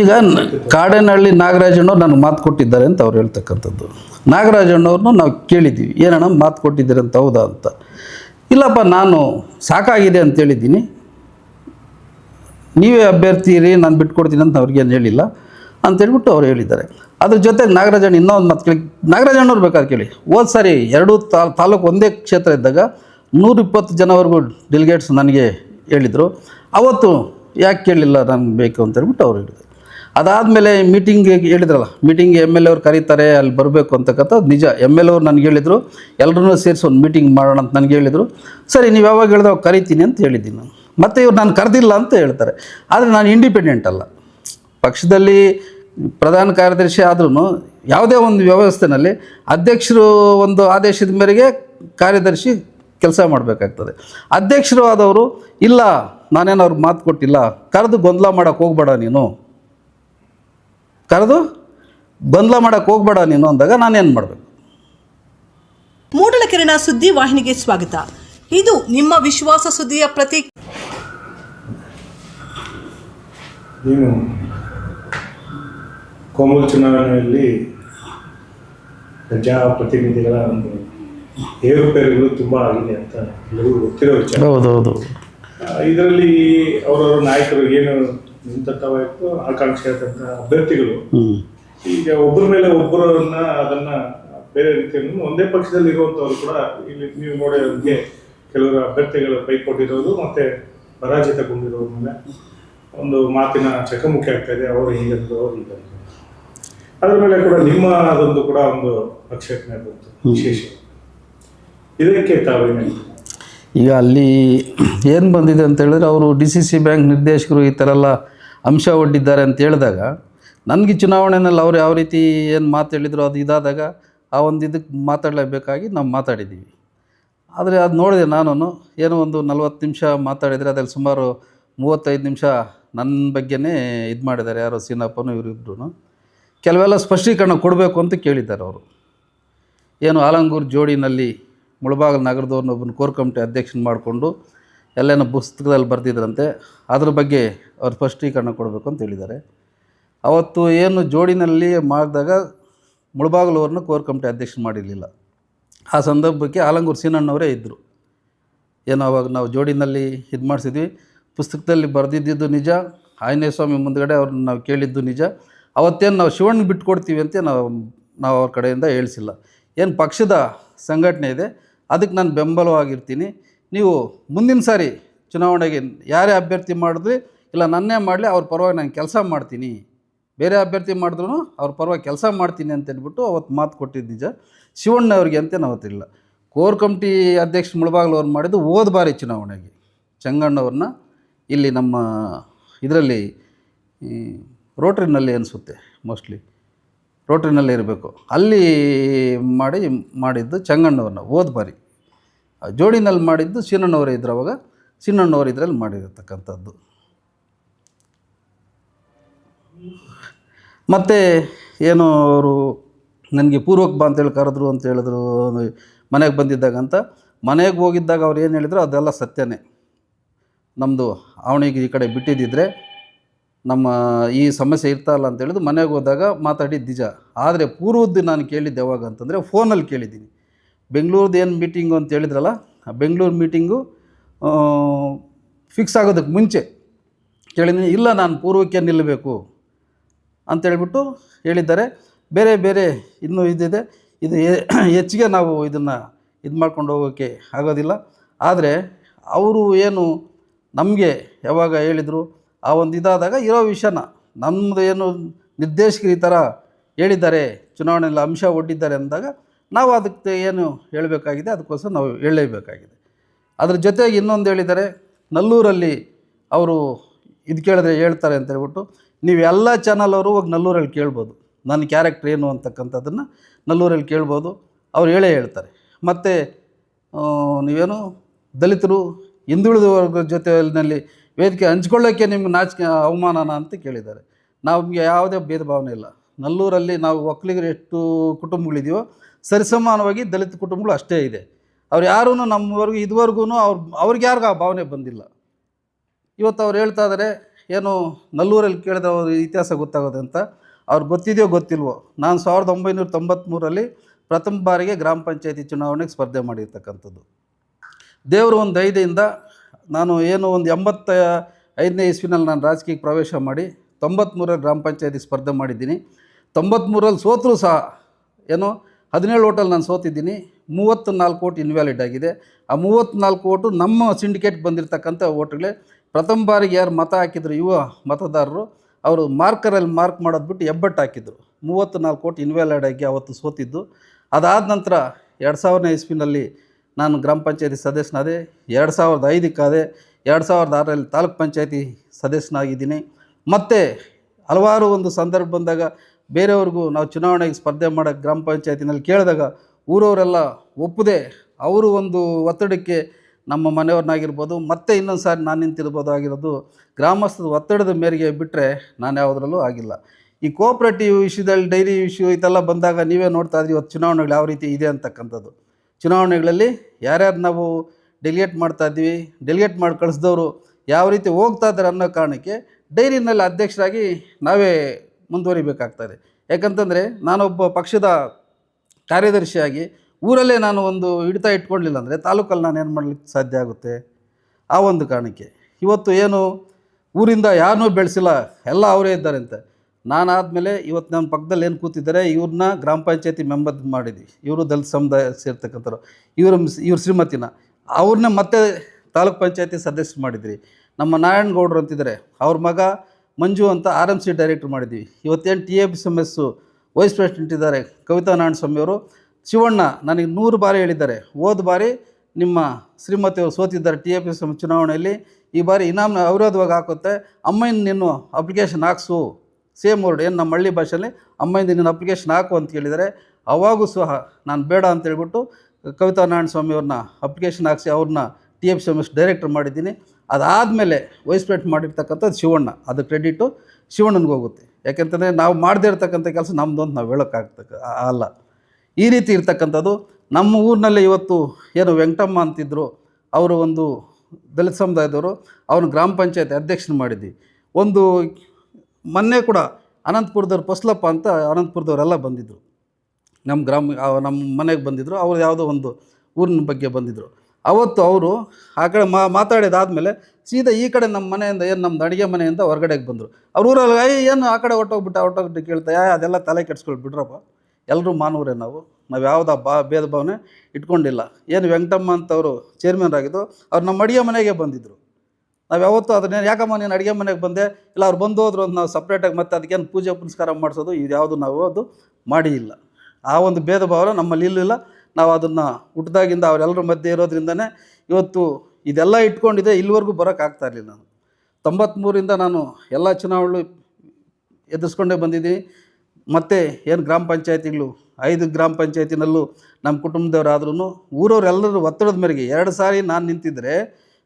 ಈಗ ಕಾಡನಹಳ್ಳಿ ನಾಗರಾಜಣ್ಣವ್ರು ನನಗೆ ಮಾತು ಕೊಟ್ಟಿದ್ದಾರೆ ಅಂತ ಅವ್ರು ಹೇಳ್ತಕ್ಕಂಥದ್ದು. ನಾಗರಾಜಣ್ಣವ್ರನ್ನೂ ನಾವು ಕೇಳಿದ್ದೀವಿ. ಏನಣ್ಣ ಮಾತು ಕೊಟ್ಟಿದ್ದೀರಿ ಅಂತ ಹೌದಾ ಅಂತ. ಇಲ್ಲಪ್ಪ, ನಾನು ಸಾಕಾಗಿದೆ ಅಂತ ಹೇಳಿದ್ದೀನಿ. ನೀವೇ ಅಭ್ಯರ್ಥಿ ರೀ ನಾನು ಬಿಟ್ಕೊಡ್ತೀನಿ ಅಂತ ಅವ್ರಿಗೇನು ಹೇಳಿಲ್ಲ ಅಂತ ಹೇಳ್ಬಿಟ್ಟು ಅವ್ರು ಹೇಳಿದ್ದಾರೆ. ಅದ್ರ ಜೊತೆಗೆ ನಾಗರಾಜಣ್ಣ ಇನ್ನೊಂದು ಮಾತು ಕೇಳಿ ನಾಗರಾಜಣ್ಣವ್ರು ಬೇಕಾದ್ರೆ ಕೇಳಿ. ಹೋದ ಸಾರಿ ಎರಡೂ ತಾಲೂಕು ಒಂದೇ ಕ್ಷೇತ್ರ ಇದ್ದಾಗ ನೂರಿಪ್ಪತ್ತು ಜನವರೆಗೂ ಡೆಲಿಗೇಟ್ಸ್ ನನಗೆ ಹೇಳಿದರು. ಅವತ್ತು ಯಾಕೆ ಕೇಳಲಿಲ್ಲ ನನಗೆ ಬೇಕು ಅಂತ ಹೇಳ್ಬಿಟ್ಟು ಅವ್ರು ಹೇಳಿದರು. ಅದಾದಮೇಲೆ ಮೀಟಿಂಗ್ಗೆ ಹೇಳಿದ್ರಲ್ಲ ಮೀಟಿಂಗ್ ಎಂ ಎಲ್ ಅವ್ರು ಕರೀತಾರೆ, ಅಲ್ಲಿ ಬರಬೇಕು ಅಂತಕ್ಕಂಥದ್ದು ನಿಜ. ಎಂ ಎಲ್ ಅವ್ರು ನನಗೆ ಹೇಳಿದರು ಎಲ್ಲರೂ ಸೇರಿಸಿ ಒಂದು ಮೀಟಿಂಗ್ ಮಾಡೋಣ ಅಂತ ನನಗೆ ಹೇಳಿದರು. ಸರಿ, ನೀವು ಯಾವಾಗ ಹೇಳಿದ್ರೆ ಅವಾಗ ಕರಿತೀನಿ ಅಂತ ಹೇಳಿದ್ದೀನಿ ನಾನು. ಮತ್ತು ಇವ್ರು ನಾನು ಕರೆದಿಲ್ಲ ಅಂತ ಹೇಳ್ತಾರೆ. ಆದರೆ ನಾನು ಇಂಡಿಪೆಂಡೆಂಟ್ ಅಲ್ಲ. ಪಕ್ಷದಲ್ಲಿ ಪ್ರಧಾನ ಕಾರ್ಯದರ್ಶಿ ಆದ್ರೂ ಯಾವುದೇ ಒಂದು ವ್ಯವಸ್ಥೆನಲ್ಲಿ ಅಧ್ಯಕ್ಷರು ಒಂದು ಆದೇಶದ ಮೇರೆಗೆ ಕಾರ್ಯದರ್ಶಿ ಕೆಲಸ ಮಾಡಬೇಕಾಗ್ತದೆ. ಅಧ್ಯಕ್ಷರು ಆದವರು, ಇಲ್ಲ, ನಾನೇನು ಅವ್ರಿಗೆ ಮಾತು ಕೊಟ್ಟಿಲ್ಲ, ಕರೆದು ಗೊಂದಲ ಮಾಡೋಕ್ಕೆ ಹೋಗ್ಬೇಡ ನೀನು. ಕರೆದು ಗೊಂದಲ ಮಾಡೋಕ್ಕೆ ಹೋಗ್ಬೇಡ ನೀನು ಅಂದಾಗ ನಾನೇನು ಮಾಡಬೇಕು? ಮೂಡಲಕೆರೆನ ಸುದ್ದಿ ವಾಹಿನಿಗೆ ಸ್ವಾಗತ. ಇದು ನಿಮ್ಮ ವಿಶ್ವಾಸ ಸುದ್ದಿಯ ಪ್ರತಿ ನೀನು ಕೋಮಲ್ ಚುನಾವಣೆಯಲ್ಲಿ ಪ್ರಜಾಪ್ರತಿನಿಧಿಗಳ ಒಂದು ಏರುಪೇರುಗಳು ತುಂಬ ಆಗಿದೆ ಅಂತ ಎಲ್ಲರಿಗೂ ಗೊತ್ತಿರೋ ವಿಚಾರ. ಹೌದೌದು. ಇದರಲ್ಲಿ ಅವರವರ ನಾಯಕರು ಏನು ನಿಂತಾಯಿತು ಆಕಾಂಕ್ಷೆ ಆದಂಥ ಅಭ್ಯರ್ಥಿಗಳು. ಈಗ ಒಬ್ಬರ ಮೇಲೆ ಒಬ್ಬರನ್ನ ಅದನ್ನ ಬೇರೆ ರೀತಿಯಲ್ಲಿ ಒಂದೇ ಪಕ್ಷದಲ್ಲಿ ಇರುವಂತವ್ರು ಕೂಡ ಇಲ್ಲಿ ನೀವು ನೋಡಿದಂಗೆ ಕೆಲವರು ಅಭ್ಯರ್ಥಿಗಳು ಪೈಪೋಟಿರೋದು ಮತ್ತೆ ಪರಾಜಿತಗೊಂಡಿರೋ ಮೇಲೆ ಒಂದು ಮಾತಿನ ಚಕಮುಖಿ ಆಗ್ತಾ ಇದೆ. ಅವರು ಹೀಗಂದ್ರು ಅವ್ರು ಹೀಗಂದ್ರು ಅದ್ರ ಮೇಲೆ ಕೂಡ ನಿಮ್ಮ ಅದೊಂದು ಕೂಡ ಒಂದು ಆಕ್ಷೇಪಣೆ ಬಂತು ವಿಶೇಷ. ಇದಕ್ಕೆ ತಾವೇನು ಈಗ ಅಲ್ಲಿ ಏನು ಬಂದಿದೆ ಅಂತ ಹೇಳಿದ್ರೆ ಅವರು ಡಿ ಸಿ ಸಿ ಬ್ಯಾಂಕ್ ನಿರ್ದೇಶಕರು ಈ ಥರ ಎಲ್ಲ ಅಂಶ ಒಡ್ಡಿದ್ದಾರೆ ಅಂತ ಹೇಳಿದಾಗ, ನನಗೆ ಚುನಾವಣೆಯಲ್ಲಿ ಅವ್ರು ಯಾವ ರೀತಿ ಏನು ಮಾತು ಹೇಳಿದ್ರು ಅದು ಇದಾದಾಗ ಆ ಒಂದು ಇದಕ್ಕೆ ಮಾತಾಡಲೇಬೇಕಾಗಿ ನಾವು ಮಾತಾಡಿದ್ದೀವಿ ಆದರೆ ಅದು ನೋಡಿದೆ ನಾನು ಏನೋ ಒಂದು ನಲ್ವತ್ತು ನಿಮಿಷ ಮಾತಾಡಿದರೆ ಅದರಲ್ಲಿ ಸುಮಾರು ಮೂವತ್ತೈದು ನಿಮಿಷ ನನ್ನ ಬಗ್ಗೆನೇ ಇದು ಮಾಡಿದ್ದಾರೆ ಯಾರೋ ಸೀನಪ್ಪನೂ ಇವರಿಬ್ರು ಕೆಲವೆಲ್ಲ ಸ್ಪಷ್ಟೀಕರಣ ಕೊಡಬೇಕು ಅಂತ ಕೇಳಿದ್ದಾರೆ ಅವರು. ಏನು ಆಲಂಗೂರು ಜೋಡಿನಲ್ಲಿ ಮುಳಬಾಗಲ್ ನಗರದವ್ರನ್ನ ಒಬ್ಬನ ಕೋರ್ ಕಮಿಟಿ ಅಧ್ಯಕ್ಷನ ಮಾಡಿಕೊಂಡು ಎಲ್ಲೇನೋ ಪುಸ್ತಕದಲ್ಲಿ ಬರ್ತಿದ್ರಂತೆ ಅದ್ರ ಬಗ್ಗೆ ಅವ್ರು ಸ್ಪಷ್ಟೀಕರಣ ಕೊಡಬೇಕು ಅಂತ ಹೇಳಿದ್ದಾರೆ. ಅವತ್ತು ಏನು ಜೋಡಿನಲ್ಲಿ ಮಾಡಿದಾಗ ಮುಳಬಾಗಲವ್ರನ್ನ ಕೋರ್ ಕಮಿಟಿ ಅಧ್ಯಕ್ಷ ಮಾಡಿರಲಿಲ್ಲ. ಆ ಸಂದರ್ಭಕ್ಕೆ ಆಲಂಗೂರು ಸೀನಣ್ಣವರೇ ಇದ್ದರು ಏನೋ ಅವಾಗ ನಾವು ಜೋಡಿನಲ್ಲಿ ಇದು ಮಾಡಿಸಿದ್ವಿ, ಪುಸ್ತಕದಲ್ಲಿ ಬರೆದಿದ್ದು ನಿಜ, ಆಂಜನೇಯ ಸ್ವಾಮಿ ಮುಂದಗಡೆ ಅವ್ರನ್ನ ನಾವು ಕೇಳಿದ್ದು ನಿಜ, ಅವತ್ತೇನು ನಾವು ಶಿವಣ್ಣ ಬಿಟ್ಕೊಡ್ತೀವಿ ಅಂತ ನಾವು ನಾವು ಅವ್ರ ಕಡೆಯಿಂದ ಹೇಳಿಸಿಲ್ಲ. ಏನು ಪಕ್ಷದ ಸಂಘಟನೆ ಇದೆ ಅದಕ್ಕೆ ನಾನು ಬೆಂಬಲವಾಗಿರ್ತೀನಿ. ನೀವು ಮುಂದಿನ ಸಾರಿ ಚುನಾವಣೆಗೆ ಯಾರೇ ಅಭ್ಯರ್ಥಿ ಮಾಡಿದ್ರಿ, ಇಲ್ಲ ನನ್ನೇ ಮಾಡಲಿ, ಅವ್ರ ಪರವಾಗಿ ನಾನು ಕೆಲಸ ಮಾಡ್ತೀನಿ. ಬೇರೆ ಅಭ್ಯರ್ಥಿ ಮಾಡಿದ್ರು ಅವ್ರ ಪರವಾಗಿ ಕೆಲಸ ಮಾಡ್ತೀನಿ ಅಂತ ಹೇಳ್ಬಿಟ್ಟು ಅವತ್ತು ಮಾತು ಕೊಟ್ಟಿದ್ದು ನಿಜ. ಶಿವಣ್ಣ ಅವ್ರಿಗೆ ಅಂತ ನಾವು ಅವತ್ತಿಲ್ಲ. ಕೋರ್ ಕಮಿಟಿ ಅಧ್ಯಕ್ಷ ಮುಳಬಾಗ್ಲು ಅವ್ರು ಮಾಡಿದ್ದು ಹೋದ ಬಾರಿ ಚುನಾವಣೆಗೆ. ಚಂಗಣ್ಣವ್ರನ್ನ ಇಲ್ಲಿ ನಮ್ಮ ಇದರಲ್ಲಿ ರೋಟ್ರಿನಲ್ಲಿ ಅನಿಸುತ್ತೆ ಮೋಸ್ಟ್ಲಿ. ರೋಟ್ರಿನಲ್ಲಿ ಇರಬೇಕು. ಅಲ್ಲಿ ಮಾಡಿ ಮಾಡಿದ್ದು ಚಂಗಣ್ಣವ್ರನ್ನ ಹೋದ ಬಾರಿ. ಜೋಡಿನಲ್ಲಿ ಮಾಡಿದ್ದು ಸೀನಣ್ಣವರೇ ಇದ್ರು ಅವಾಗ ಸೀನಣ್ಣವರು ಇದರಲ್ಲಿ ಮಾಡಿರತಕ್ಕಂಥದ್ದು. ಮತ್ತು ಏನು ಅವರು ನನಗೆ ಪೂರ್ವಕ್ಕೆ ಬಾ ಅಂತೇಳಿ ಕರೆದ್ರು ಅಂತ ಹೇಳಿದ್ರು, ಮನೆಗೆ ಬಂದಿದ್ದಾಗ ಅಂತ. ಮನೆಗೆ ಹೋಗಿದ್ದಾಗ ಅವ್ರು ಏನು ಹೇಳಿದ್ರು, ಅದೆಲ್ಲ ಸತ್ಯನೇ. ನಮ್ಮದು ಅವನಿಗೆ ಈ ಕಡೆ ಬಿಟ್ಟಿದ್ದಿದ್ರೆ ನಮ್ಮ ಈ ಸಮಸ್ಯೆ ಇರ್ತಾಯಿಲ್ಲ ಅಂತ ಹೇಳಿದ್ರು ಮನೆಗೆ ಹೋದಾಗ ಮಾತಾಡಿದ್ದು ನಿಜ ಆದರೆ ಪೂರ್ವದ್ದು ನಾನು ಕೇಳಿದ್ದು ಯಾವಾಗ ಅಂತಂದರೆ ಫೋನಲ್ಲಿ ಕೇಳಿದ್ದೀನಿ. ಬೆಂಗಳೂರ್ದು ಏನು ಮೀಟಿಂಗು ಅಂತ ಹೇಳಿದ್ರಲ್ಲ, ಆ ಬೆಂಗಳೂರು ಮೀಟಿಂಗು ಫಿಕ್ಸ್ ಆಗೋದಕ್ಕೆ ಮುಂಚೆ ಕೇಳಿದ್ದೀನಿ. ಇಲ್ಲ, ನಾನು ಪೂರ್ವಕ್ಕೆ ನಿಲ್ಲಬೇಕು ಅಂತೇಳ್ಬಿಟ್ಟು ಹೇಳಿದ್ದಾರೆ. ಬೇರೆ ಬೇರೆ ಇನ್ನೂ ಇದಿದೆ. ಇದು ಹೆಚ್ಚಿಗೆ ನಾವು ಇದನ್ನು ಇದು ಮಾಡ್ಕೊಂಡು ಹೋಗೋಕ್ಕೆ ಆಗೋದಿಲ್ಲ. ಆದರೆ ಅವರು ಏನು ನಮಗೆ ಯಾವಾಗ ಹೇಳಿದರು? ಆ ಒಂದು ಇದಾದಾಗ ಇರೋ ವಿಷಯನ ನಮ್ಮದು ಏನು ನಿರ್ದೇಶಕರು ಈ ಥರ ಹೇಳಿದ್ದಾರೆ, ಚುನಾವಣೆಯಲ್ಲಿ ಅಂಶ ಒಡ್ಡಿದ್ದಾರೆ ಅಂದಾಗ ನಾವು ಅದಕ್ಕೆ ಏನು ಹೇಳಬೇಕಾಗಿದೆ, ಅದಕ್ಕೋಸ್ಕರ ನಾವು ಹೇಳಲೇಬೇಕಾಗಿದೆ. ಅದ್ರ ಜೊತೆಗೆ ಇನ್ನೊಂದು ಹೇಳಿದ್ದಾರೆ, ನಲ್ಲೂರಲ್ಲಿ ಅವರು ಇದು ಕೇಳಿದ್ರೆ ಹೇಳ್ತಾರೆ ಅಂತ ಹೇಳ್ಬಿಟ್ಟು, ನೀವು ಎಲ್ಲ ಚಾನಲ್ ಅವರು ಹೋಗಿ ನಲ್ಲೂರಲ್ಲಿ ಕೇಳ್ಬೋದು. ನನ್ನ ಕ್ಯಾರೆಕ್ಟರ್ ಏನು ಅಂತಕ್ಕಂಥದ್ದನ್ನು ನಲ್ಲೂರಲ್ಲಿ ಕೇಳ್ಬೋದು. ಅವ್ರು ಹೇಳೇ ಹೇಳ್ತಾರೆ. ಮತ್ತು ನೀವೇನು ದಲಿತರು ಹಿಂದುಳಿದ ವರ್ಗದ ಜೊತೆಯಲ್ಲಿ ವೇದಿಕೆ ಹಂಚ್ಕೊಳ್ಳೋಕ್ಕೆ ನಿಮ್ಗೆ ನಾಚಿಕೆ, ಅವಮಾನನ ಅಂತ ಕೇಳಿದ್ದಾರೆ. ನಮಗೆ ಯಾವುದೇ ಭೇದ ಭಾವನೆ ಇಲ್ಲ. ನಲ್ಲೂರಲ್ಲಿ ನಾವು ಒಕ್ಕಲಿಗರು ಎಷ್ಟು ಕುಟುಂಬಗಳಿದೆಯೋ ಸರಿಸಮಾನವಾಗಿ ದಲಿತ ಕುಟುಂಬಗಳು ಅಷ್ಟೇ ಇದೆ. ಅವ್ರು ಯಾರೂ ನಮ್ಮವರೆಗೂ ಇದುವರೆಗೂ ಅವ್ರು, ಅವ್ರಿಗೆ ಯಾರಿಗೂ ಆ ಭಾವನೆ ಬಂದಿಲ್ಲ. ಇವತ್ತು ಅವ್ರು ಹೇಳ್ತಾ ಇದ್ದಾರೆ ಏನು ನಲ್ಲೂರಲ್ಲಿ ಕೇಳಿದ್ರೆ ಅವ್ರ ಇತಿಹಾಸ ಗೊತ್ತಾಗೋದು ಅಂತ. ಅವ್ರಿಗೆ ಗೊತ್ತಿದೆಯೋ ಗೊತ್ತಿಲ್ವೋ, ನಾನು ಸಾವಿರದ ಒಂಬೈನೂರ ತೊಂಬತ್ತ್ಮೂರರಲ್ಲಿ ಪ್ರಥಮ ಬಾರಿಗೆ ಗ್ರಾಮ ಪಂಚಾಯತಿ ಚುನಾವಣೆಗೆ ಸ್ಪರ್ಧೆ ಮಾಡಿರ್ತಕ್ಕಂಥದ್ದು. ದೇವರು ಒಂದು ದಯದಿಂದ ನಾನು ಏನು ಒಂದು ಎಂಬತ್ತ ಐದನೇ ಇಸ್ವಿನಲ್ಲಿ ನಾನು ರಾಜಕೀಯಕ್ಕೆ ಪ್ರವೇಶ ಮಾಡಿ ತೊಂಬತ್ತ್ಮೂರಲ್ಲಿ ಗ್ರಾಮ ಪಂಚಾಯತಿ ಸ್ಪರ್ಧೆ ಮಾಡಿದ್ದೀನಿ. ತೊಂಬತ್ತ್ಮೂರಲ್ಲಿ ಸೋತರೂ ಸಹ ಏನು ಹದಿನೇಳು ಓಟಲ್ಲಿ ನಾನು ಸೋತಿದ್ದೀನಿ. ಮೂವತ್ತು ನಾಲ್ಕು ಓಟ್ ಇನ್ವ್ಯಾಲಿಡ್ ಆಗಿದೆ. ಆ ಮೂವತ್ತ್ನಾಲ್ಕು ಓಟು ನಮ್ಮ ಸಿಂಡಿಕೇಟ್ಗೆ ಬಂದಿರತಕ್ಕಂಥ ಓಟ್ಗಳೇ ಪ್ರಥಮ ಬಾರಿಗೆ ಯಾರು ಮತ ಹಾಕಿದ್ರು ಯುವ ಮತದಾರರು ಅವರು ಮಾರ್ಕರಲ್ಲಿ ಮಾರ್ಕ್ ಮಾಡೋದು ಬಿಟ್ಟು ಎಬ್ಬಟ್ಟು ಹಾಕಿದ್ರು. ಮೂವತ್ತು ನಾಲ್ಕು ಓಟ್ ಇನ್ವ್ಯಾಲಿಡ್ ಆಗಿ ಅವತ್ತು ಸೋತಿದ್ದು. ಅದಾದ ನಂತರ ಎರಡು ಸಾವಿರನೇ ಇಸ್ವಿನಲ್ಲಿ ನಾನು ಗ್ರಾಮ ಪಂಚಾಯತಿ ಸದಸ್ಯನಾದೆ, ಎರಡು ಸಾವಿರದ ಐದಕ್ಕಾದೆ, ಎರಡು ಸಾವಿರದ ಆರರಲ್ಲಿ ತಾಲೂಕ್ ಪಂಚಾಯತಿ ಸದಸ್ಯನಾಗಿದ್ದೀನಿ. ಮತ್ತು ಹಲವಾರು ಒಂದು ಸಂದರ್ಭ ಬಂದಾಗ ಬೇರೆಯವ್ರಿಗೂ ನಾವು ಚುನಾವಣೆಗೆ ಸ್ಪರ್ಧೆ ಮಾಡೋಕ್ಕೆ ಗ್ರಾಮ ಪಂಚಾಯತಿನಲ್ಲಿ ಕೇಳಿದಾಗ ಊರವರೆಲ್ಲ ಒಪ್ಪದೆ ಅವರು ಒಂದು ಒತ್ತಡಕ್ಕೆ ನಮ್ಮ ಮನೆಯವ್ರನ್ನಾಗಿರ್ಬೋದು, ಮತ್ತೆ ಇನ್ನೊಂದು ಸಾರಿ ನಾನು ನಿಂತಿರ್ಬೋದು ಆಗಿರೋದು ಗ್ರಾಮಸ್ಥದ ಒತ್ತಡದ ಮೇರೆಗೆ ಬಿಟ್ಟರೆ ನಾನು ಯಾವುದರಲ್ಲೂ ಆಗಿಲ್ಲ. ಈ ಕೋಆಪ್ರೇಟಿವ್ ವಿಷಯದಲ್ಲಿ ಡೈರಿ ವಿಷಯ ಇದೆಲ್ಲ ಬಂದಾಗ ನೀವೇ ನೋಡ್ತಾ ಇದ್ರಿ ಇವತ್ತು ಚುನಾವಣೆಗಳು ಯಾವ ರೀತಿ ಇದೆ ಅಂತಕ್ಕಂಥದ್ದು. ಚುನಾವಣೆಗಳಲ್ಲಿ ಯಾರ್ಯಾರು ನಾವು ಡೆಲಿಗೇಟ್ ಮಾಡ್ತಾ ಇದ್ದೀವಿ ಡೆಲಿಗೇಟ್ ಮಾಡಿ ಕಳಿಸಿದವರು ಯಾವ ರೀತಿ ಹೋಗ್ತಾ ಇದ್ದಾರೆ ಅನ್ನೋ ಕಾರಣಕ್ಕೆ ಡೈರಿನಲ್ಲಿ ಅಧ್ಯಕ್ಷರಾಗಿ ನಾವೇ ಮುಂದುವರಿಬೇಕಾಗ್ತದೆ ಯಾಕಂತಂದರೆ ನಾನೊಬ್ಬ ಪಕ್ಷದ ಕಾರ್ಯದರ್ಶಿಯಾಗಿ ಊರಲ್ಲೇ ನಾನು ಒಂದು ಹಿಡಿತ ಇಟ್ಕೊಳ್ಳಿಲ್ಲ ಅಂದರೆ ತಾಲೂಕಲ್ಲಿ ನಾನು ಏನು ಮಾಡಲಿಕ್ಕೆ ಸಾಧ್ಯ ಆಗುತ್ತೆ? ಆ ಒಂದು ಕಾರಣಕ್ಕೆ. ಇವತ್ತು ಏನು ಊರಿಂದ ಯಾರನ್ನೂ ಬೆಳೆಸಿಲ್ಲ, ಎಲ್ಲ ಅವರೇ ಇದ್ದಾರೆ ಅಂತ ನಾನಾದಮೇಲೆ ಇವತ್ತು ನಮ್ಮ ಪಕ್ಕದಲ್ಲಿ ಏನು ಕೂತಿದ್ದಾರೆ, ಇವ್ರನ್ನ ಗ್ರಾಮ ಪಂಚಾಯತಿ ಮೆಂಬರ್ ಮಾಡಿದ್ವಿ. ಇವರು ದಲಿತ ಸಮುದಾಯ ಸೇರ್ತಕ್ಕಂಥವ್ರು. ಇವರು ಇವ್ರ ಶ್ರೀಮತಿನ. ಅವ್ರನ್ನ ಮತ್ತೆ ತಾಲೂಕ್ ಪಂಚಾಯತಿ ಸದಸ್ಯರು ಮಾಡಿದ್ರಿ. ನಮ್ಮ ನಾರಾಯಣಗೌಡರು ಅಂತಿದ್ದಾರೆ. ಅವ್ರ ಮಗ ಮಂಜು ಅಂತ ಆರ್ ಎಂ ಸಿ ಡೈರೆಕ್ಟ್ರ್ ಮಾಡಿದ್ವಿ. ಇವತ್ತೇನು T A M S vice president ಇದ್ದಾರೆ, ಕವಿತಾ ನಾರಾಯಣ ಸ್ವಾಮಿಯವರು ಶಿವಣ್ಣ ನನಗೆ ನೂರು ಬಾರಿ ಹೇಳಿದ್ದಾರೆ. ಹೋದ ಬಾರಿ ನಿಮ್ಮ ಶ್ರೀಮತಿಯವರು ಸೋತಿದ್ದಾರೆ ಟಿ ಎಫ್ ಎಸ್ ಎಂ ಚುನಾವಣೆಯಲ್ಲಿ. ಈ ಬಾರಿ ಇನಾಮ್ನ ಅವಿರೋಧವಾಗಿ ಹಾಕುತ್ತೆ. ಅಮ್ಮಯ್ಯನ ನೀನು ಅಪ್ಲಿಕೇಶನ್ ಹಾಕ್ಸು. ಸೇಮ್ ವರ್ಡ್, ಏನು ನಮ್ಮ ಹಳ್ಳಿ ಭಾಷೆಯಲ್ಲಿ ಅಮ್ಮಯಿಂದ ನೀನು ಅಪ್ಲಿಕೇಶನ್ ಹಾಕು ಅಂತ ಕೇಳಿದರೆ ಅವಾಗೂ ಸಹ ನಾನು ಬೇಡ ಅಂತ ಹೇಳ್ಬಿಟ್ಟು ಕವಿತಾ ನಾರಾಯಣ ಸ್ವಾಮಿಯವ್ರನ್ನ ಅಪ್ಲಿಕೇಶನ್ ಹಾಕಿಸಿ ಅವ್ರನ್ನ ಟಿ ಎಫ್ ಎಸ್ ಡೈರೆಕ್ಟರ್ ಮಾಡಿದ್ದೀನಿ. ಅದಾದಮೇಲೆ ವೈಸ್ ಪ್ರೆಸಿಡೆಂಟ್ ಮಾಡಿರ್ತಕ್ಕಂಥದ್ದು ಶಿವಣ್ಣ. ಅದು ಕ್ರೆಡಿಟು ಶಿವಣ್ಣನಿಗೆ ಹೋಗುತ್ತೆ. ಯಾಕೆಂತಂದರೆ ನಾವು ಮಾಡದೇ ಇರ್ತಕ್ಕಂಥ ಕೆಲಸ ನಮ್ಮದು ಅಂತ ನಾವು ಹೇಳೋಕ್ಕಾಗ್ತಕ್ಕ ಅಲ್ಲ. ಈ ರೀತಿ ಇರ್ತಕ್ಕಂಥದ್ದು ನಮ್ಮ ಊರಿನಲ್ಲೇ ಇವತ್ತು ಏನು ವೆಂಕಟಮ್ಮ ಅಂತಿದ್ದರು ಅವರು ಒಂದು ದಲಿತ ಸಮುದಾಯದವರು, ಅವ್ರನ್ನ ಗ್ರಾಮ ಪಂಚಾಯತ್ ಅಧ್ಯಕ್ಷನ ಮಾಡಿದ್ವಿ. ಒಂದು ಮೊನ್ನೆ ಕೂಡ ಅನಂತಪುರದವ್ರು ಪಸ್ಲಪ್ಪ ಅಂತ ಅನಂತಪುರದವರೆಲ್ಲ ಬಂದಿದ್ದರು ನಮ್ಮ ಗ್ರಾಮ ನಮ್ಮ ಮನೆಗೆ ಬಂದಿದ್ದರು ಅವ್ರು ಯಾವುದೋ ಒಂದು ಊರಿನ ಬಗ್ಗೆ ಬಂದಿದ್ದರು ಅವತ್ತು ಅವರು ಆ ಕಡೆ ಮಾ ಮಾತಾಡಿದಾದ್ಮೇಲೆ ಸೀದಾ ಈ ಕಡೆ ನಮ್ಮ ಮನೆಯಿಂದ ಏನು ನಮ್ಮದು ಅಡುಗೆ ಮನೆಯಿಂದ ಹೊರಗಡೆಗೆ ಬಂದರು. ಅವ್ರ ಊರಲ್ಲಿ ಐ ಏನು ಆ ಕಡೆ ಹೊಟ್ಟೋಗ್ಬಿಟ್ಟ ಹೊಟ್ಟೋಗ್ಬಿಟ್ಟು ಕೇಳ್ತಾ "ಯಾ, ಅದೆಲ್ಲ ತಲೆ ಕೆಡ್ಸ್ಕೊಳ್ ಬಿಡ್ರಪ್ಪ. ಎಲ್ಲರೂ ಮಾನವರೇ ನಾವು. ನಾವು ಯಾವುದೋ ಬಾ ಭೇದ ಭಾವನೆ ಇಟ್ಕೊಂಡಿಲ್ಲ. ಏನು ವೆಂಕಟಮ್ಮ ಅಂತವರು ಚೇರ್ಮನ್ ಆಗಿದ್ದು ಅವ್ರು ನಮ್ಮ ಅಡುಗೆ ಮನೆಗೆ ಬಂದಿದ್ದರು ನಾವು ಯಾವತ್ತೂ ಅದನ್ನೇನು ಯಾಕಮ್ಮ ನೀನು ಅಡುಗೆ ಮನೆಗೆ ಬಂದೆ? ಇಲ್ಲ ಅವ್ರು ಬಂದು ಹೋದ್ರು ಅಂತ ನಾವು ಸಪ್ರೇಟಾಗಿ ಮತ್ತೆ ಅದಕ್ಕೇನು ಪೂಜೆ ಪುನಸ್ಕಾರ ಮಾಡಿಸೋದು? ಇದು ಯಾವುದು ನಾವು ಅದು ಮಾಡಿ ಇಲ್ಲ ಆ ಒಂದು ಭೇದ ಭಾವ ನಮ್ಮಲ್ಲಿ ಇಲ್ಲಿಲ್ಲ ನಾವು ಅದನ್ನು ಹುಟ್ಟಿದಾಗಿಂದ ಅವರೆಲ್ಲರ ಮಧ್ಯೆ ಇರೋದ್ರಿಂದನೇ ಇವತ್ತು ಇದೆಲ್ಲ ಇಟ್ಕೊಂಡಿದೆ, ಇಲ್ಲಿವರೆಗೂ ಬರೋಕ್ಕಾಗ್ತಾ ಇರಲಿಲ್ಲ ನಾನು. ತೊಂಬತ್ತ್ಮೂರಿಂದ ನಾನು ಎಲ್ಲ ಚುನಾವಣೆ ಎದುರಿಸ್ಕೊಂಡೇ ಬಂದಿದ್ದೀನಿ. ಮತ್ತು ಏನು ಗ್ರಾಮ ಪಂಚಾಯತಿಗಳು, ಐದು ಗ್ರಾಮ ಪಂಚಾಯತಿನಲ್ಲೂ ನಮ್ಮ ಕುಟುಂಬದವರಾದ್ರೂ ಊರವರೆಲ್ಲರೂ ಒತ್ತಡದ ಮೇರೆಗೆ ಎರಡು ಸಾರಿ ನಾನು ನಿಂತಿದ್ದರೆ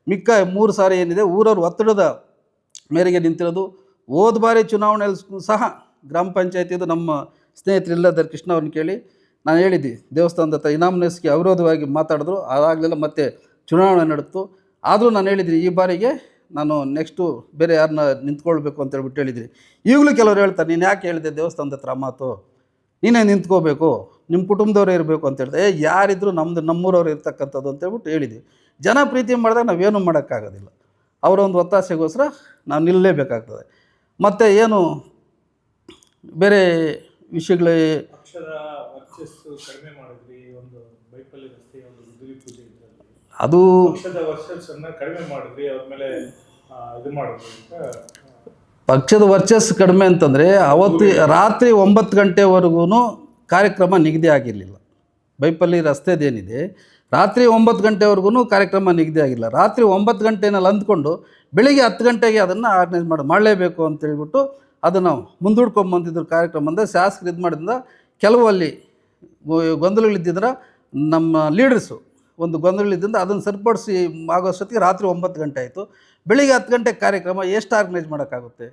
ಮಿಕ್ಕ ಮೂರು ಸಾರಿ ಏನಿದೆ, ಊರವ್ರ ಒತ್ತಡದ ಮೇರೆಗೆ ನಿಂತಿರೋದು. ಹೋದ ಬಾರಿ ಚುನಾವಣೆಯಲ್ಲಿ ಸಹ ಗ್ರಾಮ ಪಂಚಾಯತಿದು ನಮ್ಮ ಸ್ನೇಹಿತರಿಲ್ಲದ ಕೃಷ್ಣ ಅವ್ರನ್ನ ಕೇಳಿ, ನಾನು ಹೇಳಿದ್ದೆ, ದೇವಸ್ಥಾನದ ಹತ್ರ ಇನಾಮ್ನೆಸ್ಗೆ ಅವಿರೋಧವಾಗಿ ಮಾತಾಡಿದ್ರು. ಅದಾಗಲಿಲ್ಲ ಮತ್ತೆ ಚುನಾವಣೆ ನಡೆತು ಆದರೂ ನಾನು ಹೇಳಿದ್ರಿ, ಈ ಬಾರಿಗೆ ನಾನು ನೆಕ್ಸ್ಟು ಬೇರೆ ಯಾರನ್ನ ನಿಂತ್ಕೊಳ್ಬೇಕು ಅಂತ ಹೇಳ್ಬಿಟ್ಟು ಹೇಳಿದ್ರಿ. ಈಗಲೂ ಕೆಲವರು ಹೇಳ್ತಾರೆ, ನೀನು ಯಾಕೆ ಹೇಳಿದೆ ದೇವಸ್ಥಾನದ ಹತ್ರ ಮಾತು? ನೀನೇ ನಿಂತ್ಕೋಬೇಕು ನಿಮ್ಮ ಕುಟುಂಬದವರೇ ಇರಬೇಕು ಅಂತ ಹೇಳ್ತಾರೆ. ಏ, ಯಾರಿದ್ರು ನಮ್ಮದು ನಮ್ಮೂರವ್ರು ಇರ್ತಕ್ಕಂಥದ್ದು ಅಂತ ಹೇಳ್ಬಿಟ್ಟು ಹೇಳಿದ್ವಿ. ಜನ ಪ್ರೀತಿ ಮಾಡಿದಾಗ ನಾವೇನು ಮಾಡೋಕ್ಕಾಗೋದಿಲ್ಲ. ಅವರೊಂದು ಒತ್ತಾಸೆಗೋಸ್ಕರ ನಾವು ನಿಲ್ಲಲೇಬೇಕಾಗ್ತದೆ ಮತ್ತು ಏನು ಬೇರೆ ವಿಷಯಗಳೇ? ಅದು ಪಕ್ಷದ ವರ್ಚಸ್ಸು ಕಡಿಮೆ ಅಂತಂದರೆ ಅವತ್ತು ರಾತ್ರಿ ಒಂಬತ್ತು ಗಂಟೆವರೆಗೂ ಕಾರ್ಯಕ್ರಮ ನಿಗದಿ ಆಗಿರಲಿಲ್ಲ. ಬೈಪಲ್ಲಿ ರಸ್ತೆದೇನಿದೆ ರಾತ್ರಿ ಒಂಬತ್ತು ಗಂಟೆವರೆಗೂ ಕಾರ್ಯಕ್ರಮ ನಿಗದಿ ಆಗಿಲ್ಲ. ರಾತ್ರಿ ಒಂಬತ್ತು ಗಂಟೆನಲ್ಲಿ ಅಂದ್ಕೊಂಡು ಬೆಳಿಗ್ಗೆ ಹತ್ತು ಗಂಟೆಗೆ ಅದನ್ನು ಆರ್ಗನೈಸ್ ಮಾಡಿ, ಮಾಡಲೇಬೇಕು ಅಂತ ಹೇಳ್ಬಿಟ್ಟು ಅದನ್ನು ಮುಂದೂಡ್ಕೊಂಬಂದಿದ್ರು ಕಾರ್ಯಕ್ರಮ. ಅಂದರೆ ಶಾಸಕರು ಇದು ಮಾಡಿದ್ರಿಂದ ಕೆಲವು ಅಲ್ಲಿ ಗೊಂದಲಗಳಿದ್ದಿದ್ರೆ ನಮ್ಮ ಲೀಡರ್ಸು ಒಂದು ಗೊಂದಲಗಳಿದ್ದರಿಂದ ಅದನ್ನು ಸರಿಪಡಿಸಿ ಆಗೋಷ್ಟೊತ್ತಿಗೆ ರಾತ್ರಿ ಒಂಬತ್ತು ಗಂಟೆ ಆಯಿತು. ಬೆಳಿಗ್ಗೆ ಹತ್ತು ಗಂಟೆಗೆ ಕಾರ್ಯಕ್ರಮ ಎಷ್ಟು ಆರ್ಗನೈಸ್ ಮಾಡೋಕ್ಕಾಗುತ್ತೆ?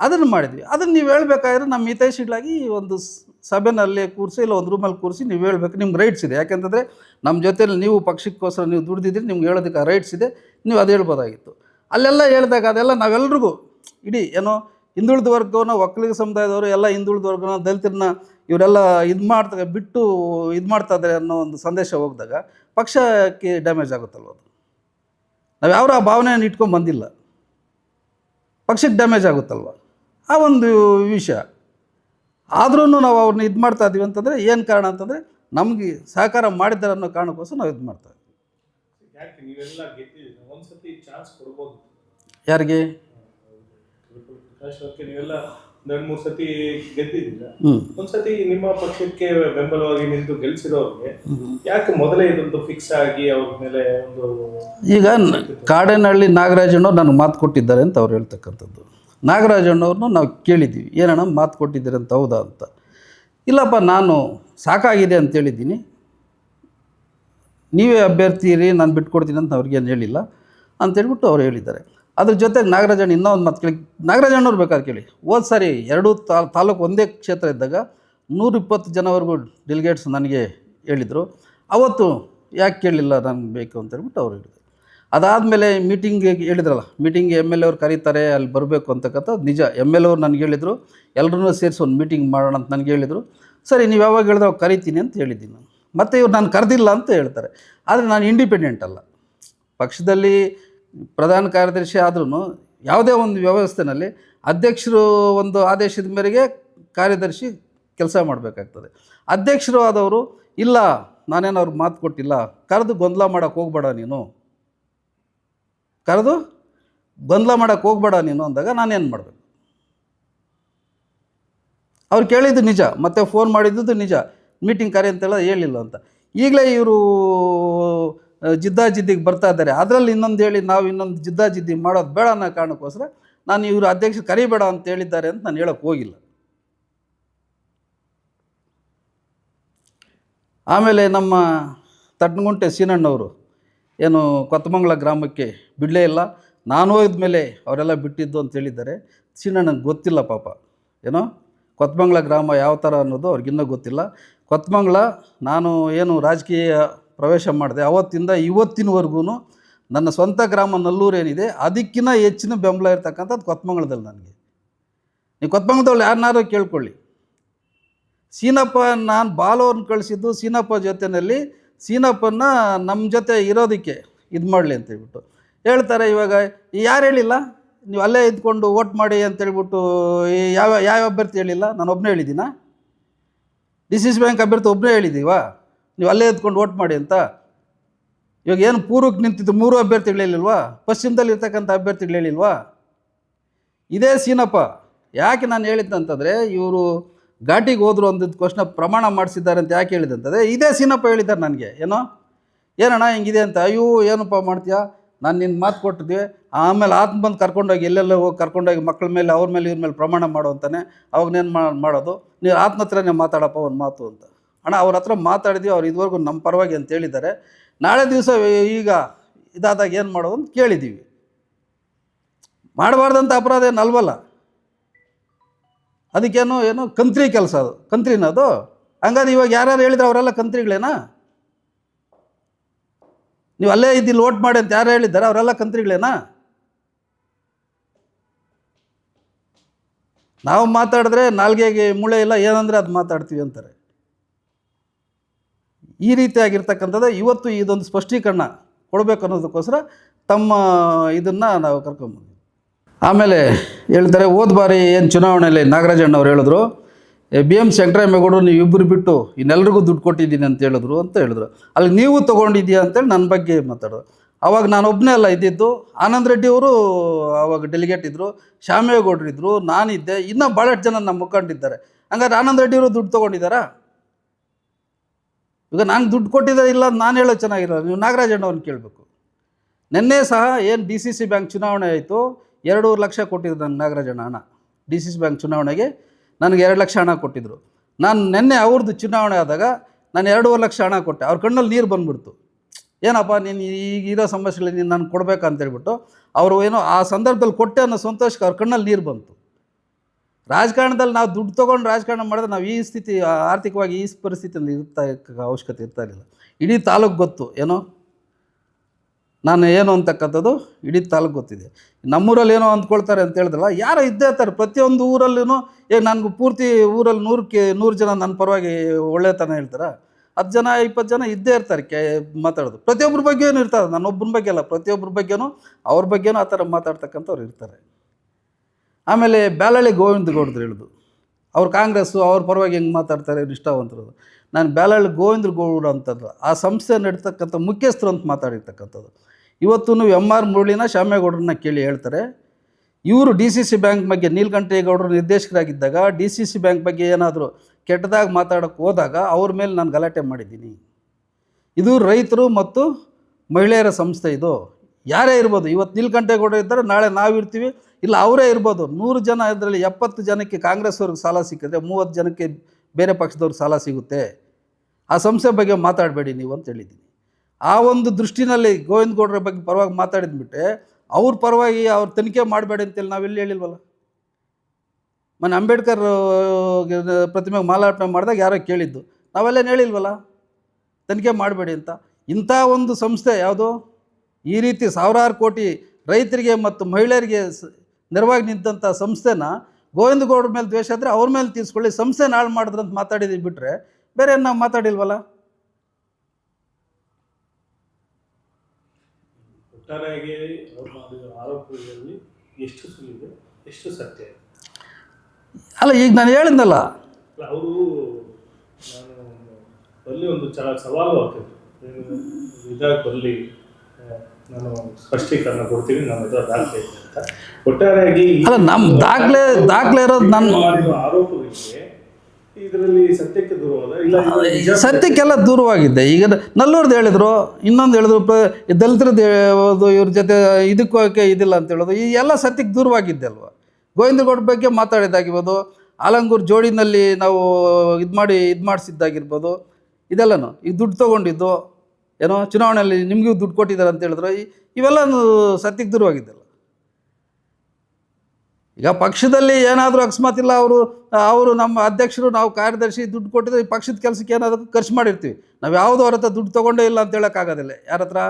ಅದನ್ನು ಮಾಡಿದ್ವಿ. ಅದನ್ನು ನೀವು ಹೇಳಬೇಕಾದ್ರೆ ನಮ್ಮ ಹಿತೈಷಿಗಳಾಗಿ ಒಂದು ಸಭೆನಲ್ಲಿ ಕೂರಿಸಿ ಇಲ್ಲ ಒಂದು ರೂಮಲ್ಲಿ ಕೂರಿಸಿ ನೀವು ಹೇಳ್ಬೇಕು, ನಿಮ್ಗೆ ರೈಟ್ಸ್ ಇದೆ. ಯಾಕೆಂತಂದರೆ ನಮ್ಮ ಜೊತೆಲಿ ನೀವು ಪಕ್ಷಕ್ಕೋಸ್ಕರ ನೀವು ದುಡ್ದಿದ್ದೀರಿ, ನಿಮ್ಗೆ ಹೇಳೋದಕ್ಕೆ ರೈಟ್ಸ್ ಇದೆ. ನೀವು ಅದು ಹೇಳ್ಬೋದಾಗಿತ್ತು. ಅಲ್ಲೆಲ್ಲ ಹೇಳಿದಾಗ ಅದೆಲ್ಲ ನಾವೆಲ್ಲರಿಗೂ ಇಡೀ ಏನೋ ಹಿಂದುಳಿದ ವರ್ಗವನ್ನ ಒಕ್ಕಲಿಗ ಸಮುದಾಯದವರು, ಎಲ್ಲ ಹಿಂದುಳಿದ ವರ್ಗನ, ದಲಿತರನ್ನ ಇವರೆಲ್ಲ ಇದು ಮಾಡ್ತಾ, ಬಿಟ್ಟು ಇದು ಮಾಡ್ತಾ ಇದ್ದಾರೆ ಅನ್ನೋ ಒಂದು ಸಂದೇಶ ಹೋಗಿದಾಗ ಪಕ್ಷಕ್ಕೆ ಡ್ಯಾಮೇಜ್ ಆಗುತ್ತಲ್ವ ಅದು? ನಾವು ಯಾವ ಆ ಭಾವನೆಯನ್ನು ಇಟ್ಕೊಂಡು ಬಂದಿಲ್ಲ. ಪಕ್ಷಕ್ಕೆ ಡ್ಯಾಮೇಜ್ ಆಗುತ್ತಲ್ವ? ಆ ಒಂದು ವಿಷಯ. ಆದ್ರೂ ನಾವು ಅವ್ರನ್ನ ಇದು ಮಾಡ್ತಾ ಇದ್ದೀವಿ ಅಂತಂದರೆ ಏನು ಕಾರಣ ಅಂತಂದರೆ ನಮಗೆ ಸಹಕಾರ ಮಾಡಿದ್ದಾರೆ ಅನ್ನೋ ಕಾರಣಕ್ಕೋಸ್ಕರ ನಾವು ಇದು ಮಾಡ್ತಾ ಇದ್ದೀವಿ ಯಾರಿಗೆ? ಸತಿ ಒಂದ್ಸತಿ ನಿಮ್ಮ ಪಕ್ಷಕ್ಕೆ ಬೆಂಬಲವಾಗಿ ನಿಂತು ಗೆಲ್ಸಿರೋರ್ಗೆ ಯಾಕೆ ಮೊದಲೇ ಇದೊಂದು ಫಿಕ್ಸ್ ಆಗಿ ಅವ್ರ ಮೇಲೆ ಒಂದು ಈಗ ಕಾಡನಹಳ್ಳಿ ಕಾಡೇನಹಳ್ಳಿ ನಾಗರಾಜಣ್ಣವ್ರು ನನಗೆ ಮಾತು ಕೊಟ್ಟಿದ್ದಾರೆ ಅಂತ ಅವ್ರು ಹೇಳ್ತಕ್ಕಂಥದ್ದು. ನಾಗರಾಜಣ್ಣವ್ರನ್ನ ನಾವು ಕೇಳಿದ್ದೀವಿ. ಏನಣ್ಣ ಮಾತು ಕೊಟ್ಟಿದ್ದೀರಂತ ಹೌದಾ ಅಂತ. ಇಲ್ಲಪ್ಪ, ನಾನು ಸಾಕಾಗಿದೆ ಅಂತೇಳಿದ್ದೀನಿ ನೀವೇ ಅಭ್ಯರ್ಥಿ ರೀ ನಾನು ಬಿಟ್ಕೊಡ್ತೀನಿ ಅಂತ ಅವ್ರಿಗೇನು ಹೇಳಿಲ್ಲ ಅಂತೇಳ್ಬಿಟ್ಟು ಅವ್ರು ಹೇಳಿದ್ದಾರೆ. ಅದ್ರ ಜೊತೆಗೆ ನಾಗರಾಜಣ್ಣ ಇನ್ನೂ ಒಂದು ಮಾತು ಕೇಳಿ. ನಾಗರಾಜಣ್ಣವ್ರು ಬೇಕಾದ್ರೆ ಕೇಳಿ. ಹೋದ ಸಾರಿ ಎರಡೂ ತಾಲೂಕು ಒಂದೇ ಕ್ಷೇತ್ರ ಇದ್ದಾಗ ನೂರಿಪ್ಪತ್ತು ಜನವರೆಗೂ ಡೆಲಿಗೇಟ್ಸ್ ನನಗೆ ಹೇಳಿದರು. ಅವತ್ತು ಯಾಕೆ ಕೇಳಲಿಲ್ಲ ನನಗೆ ಬೇಕು ಅಂತ ಹೇಳ್ಬಿಟ್ಟು ಅವ್ರು ಹೇಳಿದ್ರು. ಅದಾದಮೇಲೆ ಮೀಟಿಂಗ್ಗೆ ಹೇಳಿದ್ರಲ್ಲ ಮೀಟಿಂಗ್ ಎಂ ಎಲ್ ಅವ್ರು ಕರೀತಾರೆ, ಅಲ್ಲಿ ಬರಬೇಕು ಅಂತಕ್ಕಂಥದ್ದು ನಿಜ. ಎಂ ಎಲ್ ಅವ್ರು ನನಗೆ ಹೇಳಿದರು ಎಲ್ಲರನ್ನೂ ಸೇರಿಸಿ ಒಂದು ಮೀಟಿಂಗ್ ಮಾಡೋಣ ಅಂತ ನನಗೆ ಹೇಳಿದರು. ಸರಿ, ನೀವು ಯಾವಾಗ ಹೇಳಿದ್ರೆ ಕರಿತೀನಿ ಅಂತ ಹೇಳಿದ್ದೀನಿ ನಾನು. ಮತ್ತು ಇವ್ರು ನಾನು ಕರೆದಿಲ್ಲ ಅಂತ ಹೇಳ್ತಾರೆ. ಆದರೆ ನಾನು ಇಂಡಿಪೆಂಡೆಂಟ್ ಅಲ್ಲ. ಪಕ್ಷದಲ್ಲಿ ಪ್ರಧಾನ ಕಾರ್ಯದರ್ಶಿ ಆದ್ರೂ ಯಾವುದೇ ಒಂದು ವ್ಯವಸ್ಥೆನಲ್ಲಿ ಅಧ್ಯಕ್ಷರು ಒಂದು ಆದೇಶದ ಮೇರೆಗೆ ಕಾರ್ಯದರ್ಶಿ ಕೆಲಸ ಮಾಡಬೇಕಾಗ್ತದೆ. ಅಧ್ಯಕ್ಷರು ಆದವರು, ಇಲ್ಲ, ನಾನೇನು ಅವ್ರಿಗೆ ಮಾತು ಕೊಟ್ಟಿಲ್ಲ, ಕರೆದು ಗೊಂದಲ ಮಾಡೋಕ್ಕೆ ಹೋಗ್ಬೇಡ ನೀನು. ಕರೆದು ಗೊಂದಲ ಮಾಡೋಕ್ಕೆ ಹೋಗ್ಬೇಡ ನೀನು ಅಂದಾಗ ನಾನೇನು ಮಾಡಬೇಕು? ಅವ್ರು ಕೇಳಿದ್ದು ನಿಜ, ಮತ್ತೆ ಫೋನ್ ಮಾಡಿದ್ದು ನಿಜ ಮೀಟಿಂಗ್ ಕರೆ ಅಂತೇಳ ಹೇಳಿಲ್ಲ ಅಂತ. ಈಗಲೇ ಇವರು ಜಿದ್ದಾಜಿದ್ದಿಗೆ ಬರ್ತಾ ಇದ್ದಾರೆ. ಅದರಲ್ಲಿ ಇನ್ನೊಂದು ಹೇಳಿ, ನಾವು ಇನ್ನೊಂದು ಜಿದ್ದಾಜಿದ್ದಿ ಮಾಡೋದು ಬೇಡ ಅನ್ನೋ ಕಾರಣಕ್ಕೋಸ್ಕರ ನಾನು ಇವರು ಅಧ್ಯಕ್ಷ ಕರಿಬೇಡ ಅಂತ ಹೇಳಿದ್ದಾರೆ ಅಂತ ನಾನು ಹೇಳೋಕ್ಕೆ ಹೋಗಿಲ್ಲ. ಆಮೇಲೆ ನಮ್ಮ ತಟ್ಟಗುಂಟೆ ಸೀನಣ್ಣವರು, ಏನು ಕೊತ್ತಮಂಗಲ ಗ್ರಾಮಕ್ಕೆ ಬಿಡಲೇ ಇಲ್ಲ. ನಾನು ಹೋಗಿದ ಮೇಲೆ ಅವರೆಲ್ಲ ಬಿಟ್ಟಿದ್ದು ಅಂತ ಹೇಳಿದ್ದಾರೆ. ಸೀನಣ್ಣಂಗೆ ಗೊತ್ತಿಲ್ಲ ಪಾಪ. ಏನೋ? ಕೊತ್ತಮಂಗಲ ಗ್ರಾಮ ಯಾವ ಥರ ಅನ್ನೋದು ಅವ್ರಿಗಿನ್ನೂ ಗೊತ್ತಿಲ್ಲ. ಕೊತ್ತಮಂಗಲ ನಾನು ಏನು ರಾಜಕೀಯ ಪ್ರವೇಶ ಮಾಡಿದೆ. ಅವತ್ತಿಂದ ಇವತ್ತಿನವರೆಗೂ ನನ್ನ ಸ್ವಂತ ಗ್ರಾಮ ನಲ್ಲೂರು ಏನಿದೆ ಅದಕ್ಕಿಂತ ಹೆಚ್ಚಿನ ಬೆಂಬಲ ಇರ್ತಕ್ಕಂಥದ್ದು ಕೊತ್ಮಂಗ್ಲದಲ್ಲಿ ನನಗೆ. ನೀವು ಕೊತ್ತಮಂಗಲದಲ್ಲಿ ಯಾರನ್ನಾರು ಕೇಳ್ಕೊಳ್ಳಿ. ಸೀನಪ್ಪ ನಾನು ಬಾಲವ್ರನ್ನ ಕಳಿಸಿದ್ದು ಸೀನಪ್ಪ ಜೊತೆಯಲ್ಲಿ ಸೀನಪ್ಪನ ನಮ್ಮ ಜೊತೆ ಇರೋದಕ್ಕೆ ಇದು ಮಾಡಲಿ ಅಂತ ಹೇಳ್ಬಿಟ್ಟು. ಹೇಳ್ತಾರೆ ಇವಾಗ ಯಾರು ಹೇಳಿಲ್ಲ? ನೀವು ಅಲ್ಲೇ ಇದ್ಕೊಂಡು ಓಟ್ ಮಾಡಿ ಅಂತ ಹೇಳ್ಬಿಟ್ಟು ಯಾವ ಯಾವ ಅಭ್ಯರ್ಥಿ ಹೇಳಿಲ್ಲ? ನಾನು ಒಬ್ಬನೇ ಹೇಳಿದ್ದೀನಾ? ಡಿ ಸಿ ಸಿ ಬ್ಯಾಂಕ್ ಅಭ್ಯರ್ಥಿ ಒಬ್ಬನೇ ಹೇಳಿದ್ದೀವಾ? ನೀವು ಅಲ್ಲೇ ಇದ್ಕೊಂಡು ಓಟ್ ಮಾಡಿ ಅಂತ? ಇವಾಗ ಏನು ಪೂರ್ವಕ್ಕೆ ನಿಂತಿದ್ದು ಮೂರು ಅಭ್ಯರ್ಥಿಗಳು ಹೇಳಿಲ್ವಾ? ಪಶ್ಚಿಮದಲ್ಲಿ ಇರ್ತಕ್ಕಂಥ ಅಭ್ಯರ್ಥಿಗಳು ಹೇಳಿಲ್ವಾ? ಇದೇ ಸೀನಪ್ಪ. ಯಾಕೆ ನಾನು ಹೇಳಿದ್ದಂತಂದರೆ ಇವರು ಘಾಟಿಗೆ ಹೋದ್ರು ಅಂದಿದ್ದಕ್ಕೋಸ್ಕರ ಪ್ರಮಾಣ ಮಾಡಿಸಿದ್ದಾರೆ ಅಂತ ಯಾಕೆ ಹೇಳಿದಂತಂದರೆ ಇದೇ ಸೀನಪ್ಪ ಹೇಳಿದ್ದಾರೆ ನನಗೆ. ಏನೋ? ಏನಣ್ಣ ಹಿಂಗಿದೆ ಅಂತ? ಅಯ್ಯೋ, ಏನಪ್ಪ ಮಾಡ್ತೀಯಾ? ನಾನು ನಿನ್ನ ಮಾತು ಕೊಟ್ಟಿದ್ವಿ ಆಮೇಲೆ ಆತ್ಮ ಬಂದು ಕರ್ಕೊಂಡೋಗಿ ಎಲ್ಲೆಲ್ಲ ಹೋಗಿ ಕರ್ಕೊಂಡೋಗಿ ಮಕ್ಕಳ ಮೇಲೆ, ಅವ್ರ ಮೇಲೆ, ಇವ್ರ ಮೇಲೆ ಪ್ರಮಾಣ ಮಾಡು ಅಂತಾನೆ ಅವಾಗನೇನು ಮಾಡೋದು? ನೀವು ಆತ್ಮ ಹತ್ರನೇ ಮಾತಾಡಪ್ಪ ಒಂದು ಮಾತು ಅಂತ. ಅಣ್ಣ, ಅವ್ರ ಹತ್ರ ಮಾತಾಡಿದ್ವಿ, ಅವ್ರು ಇದುವರೆಗೂ ನಮ್ಮ ಪರವಾಗಿ ಅಂತ ಹೇಳಿದ್ದಾರೆ. ನಾಳೆ ದಿವಸ ಈಗ ಇದಾದಾಗ ಏನು ಮಾಡೋದು ಅಂತ ಕೇಳಿದ್ದೀವಿ ಮಾಡಬಾರ್ದಂಥ ಅಪರಾಧ ಏನು ಅಲ್ವಲ್ಲ? ಅದಕ್ಕೇನು, ಏನು ಕಂತ್ರಿ ಕೆಲಸ ಅದು. ಕಂತ್ರಿನ ಅದು ಹಂಗಾದ್ರೆ ಇವಾಗ ಯಾರ್ಯಾರು ಹೇಳಿದ್ರೆ ಅವರೆಲ್ಲ ಕಂತ್ರಿಗಳೇನಾ? ನೀವು ಅಲ್ಲೇ ಇದ್ದಿಲ್ಲಿ ಓಟ್ ಮಾಡಿ ಅಂತ ಯಾರು ಹೇಳಿದ್ದಾರೆ? ಅವರೆಲ್ಲ ಕಂತ್ರಿಗಳೇನಾ? ನಾವು ಮಾತಾಡಿದ್ರೆ ನಾಲ್ಗೆಗೆ ಮೂಳೆ ಇಲ್ಲ, ಏನಂದರೆ ಅದು ಮಾತಾಡ್ತೀವಿ ಅಂತಾರೆ. ಈ ರೀತಿಯಾಗಿರ್ತಕ್ಕಂಥದ್ದು ಇವತ್ತು ಇದೊಂದು ಸ್ಪಷ್ಟೀಕರಣ ಕೊಡಬೇಕು ಅನ್ನೋದಕ್ಕೋಸ್ಕರ ತಮ್ಮ ಇದನ್ನು ನಾವು ಕರ್ಕೊಂಬಂದ್ವಿ ಆಮೇಲೆ ಹೇಳ್ತಾರೆ ಹೋದ ಬಾರಿ ಏನು ಚುನಾವಣೆಯಲ್ಲಿ ನಾಗರಾಜಣ್ಣವ್ರು ಹೇಳಿದ್ರು ಬಿ ಎಂ ಶಂಕರಾಮೇಗೌಡರು ನೀವು ಇಬ್ಬರು ಬಿಟ್ಟು ಇನ್ನೆಲ್ರಿಗೂ ದುಡ್ಡು ಕೊಟ್ಟಿದ್ದೀನಿ ಅಂತ ಹೇಳಿದ್ರು ಅಂತ ಹೇಳಿದ್ರು. ಅಲ್ಲಿ ನೀವು ತೊಗೊಂಡಿದ್ದೀಯಾ ಅಂತೇಳಿ ನನ್ನ ಬಗ್ಗೆ ಮಾತಾಡೋದು ಅವಾಗ ನಾನು ಒಬ್ಬನೇ ಅಲ್ಲ ಇದ್ದಿದ್ದು. ಆನಂದ್ ರೆಡ್ಡಿ ಅವರು ಅವಾಗ ಡೆಲಿಗೇಟ್ ಇದ್ದರು ಶ್ಯಾಮೇಗೌಡರು ಇದ್ದರು ನಾನಿದ್ದೆ ಇನ್ನೂ ಭಾಳಷ್ಟು ಜನ ನಮ್ಮ ಮುಖಂಡಿದ್ದಾರೆ. ಹಂಗಾದ್ರೆ ಆನಂದ್ ರೆಡ್ಡಿ ಅವರು ದುಡ್ಡು ತೊಗೊಂಡಿದ್ದಾರಾ? ಈಗ ನಾನು ದುಡ್ಡು ಕೊಟ್ಟಿದ್ದಾರೆ ಇಲ್ಲ ನಾನು ಹೇಳೋದು ಚೆನ್ನಾಗಿರಲ್ಲ. ನೀವು ನಾಗರಾಜಣ್ಣವ್ರನ್ನ ಕೇಳಬೇಕು. ನಿನ್ನೆ ಸಹ ಏನು ಡಿ ಸಿ ಸಿ ಬ್ಯಾಂಕ್ ಚುನಾವಣೆ ಆಯಿತು. ಎರಡೂವರೆ ಲಕ್ಷ ಕೊಟ್ಟಿದ್ರು ನನ್ನ ನಾಗರಾಜಣ್ಣ ಹಣ ಡಿ ಸಿ ಸಿ ಬ್ಯಾಂಕ್ ಚುನಾವಣೆಗೆ ನನಗೆ ಎರಡು ಲಕ್ಷ ಹಣ ಕೊಟ್ಟಿದ್ದರು ನಾನು ನಿನ್ನೆ ಅವ್ರದ್ದು ಚುನಾವಣೆ ಆದಾಗ ನಾನು ಎರಡೂವರೆ ಲಕ್ಷ ಹಣ ಕೊಟ್ಟೆ. ಅವ್ರ ಕಣ್ಣಲ್ಲಿ ನೀರು ಬಂದ್ಬಿಡ್ತು. ಏನಪ್ಪ ನೀನು ಈಗ ಇರೋ ಸಮಸ್ಯೆಗಳು ನೀನು ನಾನು ಕೊಡಬೇಕಂತೇಳ್ಬಿಟ್ಟು ಅವರು ಏನೋ ಆ ಸಂದರ್ಭದಲ್ಲಿ ಕೊಟ್ಟೆ ಅನ್ನೋ ಸಂತೋಷಕ್ಕೆ ಅವ್ರ ಕಣ್ಣಲ್ಲಿ ನೀರು ಬಂತು. ರಾಜಕಾರಣದಲ್ಲಿ ನಾವು ದುಡ್ಡು ತೊಗೊಂಡು ರಾಜಕಾರಣ ಮಾಡಿದ್ರೆ ನಾವು ಈ ಸ್ಥಿತಿ ಆರ್ಥಿಕವಾಗಿ ಈ ಪರಿಸ್ಥಿತಿಯಲ್ಲಿ ಇರ್ತಾ ಅವಶ್ಯಕತೆ ಇರ್ತಾ ಇರಲಿಲ್ಲ. ಇಡೀ ತಾಲೂಕು ಗೊತ್ತು. ಏನೋ ನಾನು ಏನು ಅಂತಕ್ಕಂಥದ್ದು ಇಡೀ ತಾಲೂಕು ಗೊತ್ತಿದೆ. ನಮ್ಮೂರಲ್ಲಿ ಏನೋ ಅಂದ್ಕೊಳ್ತಾರೆ ಅಂತ ಹೇಳಿದ್ರಲ್ಲ, ಯಾರೋ ಇದ್ದೇ ಇರ್ತಾರೆ. ಪ್ರತಿಯೊಂದು ಊರಲ್ಲೂ ಏ, ನನಗೆ ಪೂರ್ತಿ ಊರಲ್ಲಿ ನೂರಕ್ಕೆ, ನೂರು ಜನ ನನ್ನ ಪರವಾಗಿ ಒಳ್ಳೆತನ ಹೇಳ್ತಾರೆ. ಹತ್ತು ಜನ, ಇಪ್ಪತ್ತು ಜನ ಇದ್ದೇ ಇರ್ತಾರೆ ಕೆ, ಮಾತಾಡೋದು. ಪ್ರತಿಯೊಬ್ಬರ ಬಗ್ಗೆಯೂ ಇರ್ತಾರೆ? ನನ್ನೊಬ್ಬನ ಬಗ್ಗೆ ಅಲ್ಲ, ಪ್ರತಿಯೊಬ್ಬರ ಬಗ್ಗೆನೂ, ಅವ್ರ ಬಗ್ಗೆನೂ ಆ ಥರ ಮಾತಾಡ್ತಕ್ಕಂಥವ್ರು ಇರ್ತಾರೆ. ಆಮೇಲೆ ಬ್ಯಾಲಳ್ಳಿ ಗೋವಿಂದ ಗೌಡ್ರು ಹೇಳಿದ್ರು. ಅವ್ರು ಕಾಂಗ್ರೆಸ್ಸು, ಅವ್ರ ಪರವಾಗಿ ಹೆಂಗೆ ಮಾತಾಡ್ತಾರೆ ನಿಷ್ಠಾವಂತರು ನಾನು ಬ್ಯಾಲಳ್ಳಿ ಗೋವಿಂದ ಗೌಡ ಅಂತಂದ್ರೆ ಆ ಸಂಸ್ಥೆ ನಡೀತಕ್ಕಂಥ ಮುಖ್ಯಸ್ಥರು ಅಂತ ಮಾತಾಡಿರ್ತಕ್ಕಂಥದ್ದು. ಇವತ್ತು ಎಂ ಆರ್ ಮುರಳಿನ ಶ್ಯಾಮೇಗೌಡರನ್ನ ಕೇಳಿ ಹೇಳ್ತಾರೆ. ಇವರು ಡಿ ಸಿ ಸಿ ಬ್ಯಾಂಕ್ ಬಗ್ಗೆ ನೀಲಕಂಠೇಗೌಡರು ನಿರ್ದೇಶಕರಾಗಿದ್ದಾಗ ಡಿ ಸಿ ಸಿ ಬ್ಯಾಂಕ್ ಬಗ್ಗೆ ಏನಾದರೂ ಕೆಟ್ಟದಾಗಿ ಮಾತಾಡೋಕ್ಕೆ ಹೋದಾಗ ಅವ್ರ ಮೇಲೆ ನಾನು ಗಲಾಟೆ ಮಾಡಿದ್ದೀನಿ. ಇದು ರೈತರು ಮತ್ತು ಮಹಿಳೆಯರ ಸಂಸ್ಥೆ ಇದು. ಯಾರೇ ಇರ್ಬೋದು, ಇವತ್ತು ನೀಲಕಂಠೇಗೌಡ ಇದ್ದಾರೆ, ನಾಳೆ ನಾವಿರ್ತೀವಿ ಇಲ್ಲ, ಅವರೇ ಇರ್ಬೋದು. ನೂರು ಜನ ಇದರಲ್ಲಿ ಎಪ್ಪತ್ತು ಜನಕ್ಕೆ ಕಾಂಗ್ರೆಸ್ವ್ರಿಗೆ ಸಾಲ ಸಿಕ್ಕಿದ್ರೆ ಮೂವತ್ತು ಜನಕ್ಕೆ ಬೇರೆ ಪಕ್ಷದವ್ರಿಗೆ ಸಾಲ ಸಿಗುತ್ತೆ. ಆ ಸಂಸ್ಥೆ ಬಗ್ಗೆ ಮಾತಾಡಬೇಡಿ ನೀವು ಅಂತ ಹೇಳಿದ್ದೀನಿ. ಆ ಒಂದು ದೃಷ್ಟಿನಲ್ಲಿ ಗೋವಿಂದ ಗೌಡ್ರ ಬಗ್ಗೆ ಪರವಾಗಿ ಮಾತಾಡಿದ್ಬಿಟ್ಟೆ, ಅವ್ರ ಪರವಾಗಿ ಅವ್ರ ತನಿಖೆ ಮಾಡಬೇಡಿ ಅಂತೇಳಿ ನಾವೆಲ್ಲಿ ಹೇಳಿಲ್ವಲ್ಲ? ಮೊನ್ನೆ ಅಂಬೇಡ್ಕರ್ ಪ್ರತಿಮೆಗೆ ಮಾಲಾರ್ಪಣೆ ಮಾಡಿದಾಗ ಯಾರೋ ಕೇಳಿದ್ದು, ನಾವೆಲ್ಲ ಹೇಳಿಲ್ವಲ್ಲ? ತನಿಖೆ ಮಾಡಬೇಡಿ ಅಂತ. ಇಂಥ ಒಂದು ಸಂಸ್ಥೆ ಯಾವುದು? ಈ ರೀತಿ ಸಾವಿರಾರು ಕೋಟಿ ರೈತರಿಗೆ ಮತ್ತು ಮಹಿಳೆಯರಿಗೆ ನೆರವಾಗಿ ನಿಂತಂಥ ಸಂಸ್ಥೆನ ಗೋವಿಂದ ಗೌಡ್ರ ಮೇಲೆ ದ್ವೇಷ ಆದರೆ ಅವ್ರ ಮೇಲೆ ತೀರಿಸ್ಕೊಳ್ಳಿ ಸಂಸ್ಥೆ ನಾಳು ಮಾಡಿದ್ರಂತ ಮಾತಾಡಿದ್ದು ಬಿಟ್ಟರೆ ಬೇರೆ ನಾವು ಮಾತಾಡಿಲ್ವಲ್ಲ? ಒಟ್ಟಾರೆಯಾಗಿ ಅವರು ಮಾಡಿದ ಆರೋಪಗಳಲ್ಲಿ ಎಷ್ಟು ಸುಳ್ಳಿದೆ ಎಷ್ಟು ಸತ್ಯ ಅಲ್ಲ ಈಗ ನಾನು ಹೇಳಿದ್ನಲ್ಲ. ಅವರು ನಾನು ಬರಲಿ ಒಂದು ಚ ಸವಾಲು ಹಾಕಿದ್ರು. ಇದಾಗಿ ಬರಲಿ ನಾನು ಸ್ಪಷ್ಟೀಕರಣ ಕೊಡ್ತೀನಿ ನನ್ನ ಹತ್ರ ದಾಖಲೆ ಇದೆ ಅಂತ. ಒಟ್ಟಾರೆಯಾಗಿ ಅಲ್ಲ ನಮ್ಮ ದಾಖಲೆ ದಾಖಲೆ ಇರೋದು ನನ್ನ ಆರೋಪಗಳಿಗೆ ಇದರಲ್ಲಿ ಸತ್ಯಕ್ಕೆ ದೂರವಾದ? ಇಲ್ಲ ಸತ್ಯಕ್ಕೆಲ್ಲ ದೂರವಾಗಿದ್ದೆ ಈಗ ನಲ್ಲೂರ್ದು ಹೇಳಿದ್ರು ಇನ್ನೊಂದು ಹೇಳಿದ್ರು ದಲಿತರದ್ದು ಇವ್ರ ಜೊತೆ ಇದಕ್ಕೆ ಇದಿಲ್ಲ ಅಂತ ಹೇಳೋದು. ಈ ಎಲ್ಲ ಸತ್ಯಕ್ಕೆ ದೂರವಾಗಿದ್ದೆ ಅಲ್ವಾ? ಗೋವಿಂದಗೌಡ ಬಗ್ಗೆ ಮಾತಾಡಿದ್ದಾಗಿರ್ಬೋದು ಆಲಂಗೂರು ಜೋಡಿನಲ್ಲಿ ನಾವು ಇದು ಮಾಡಿ ಇದು ಮಾಡಿಸಿದ್ದಾಗಿರ್ಬೋದು ಇದೆಲ್ಲನೂ? ಈಗ ದುಡ್ಡು ತೊಗೊಂಡಿದ್ದು ಏನೋ ಚುನಾವಣೆಯಲ್ಲಿ ನಿಮಗೂ ದುಡ್ಡು ಕೊಟ್ಟಿದ್ದಾರೆ ಅಂತ ಹೇಳಿದ್ರು ಇವೆಲ್ಲ ಸತ್ಯಕ್ಕೆ ದೂರವಾಗಿದ್ದಲ್ಲ ಈಗ ಪಕ್ಷದಲ್ಲಿ ಏನಾದರೂ ಅಕಸ್ಮಾತ್ ಇಲ್ಲ, ಅವರು ಅವರು ನಮ್ಮ ಅಧ್ಯಕ್ಷರು, ನಾವು ಕಾರ್ಯದರ್ಶಿ ದುಡ್ಡು ಕೊಟ್ಟಿದ್ರೆ ಈ ಪಕ್ಷದ ಕೆಲಸಕ್ಕೆ ಏನಾದರೂ ಖರ್ಚು ಮಾಡಿರ್ತೀವಿ. ನಾವು ಯಾವುದೋ ಅವ್ರ ಹತ್ರ ದುಡ್ಡು ತೊಗೊಂಡೇ ಇಲ್ಲ ಅಂತ ಹೇಳೋಕ್ಕಾಗೋದಿಲ್ಲ ಯಾರ ಹತ್ರ?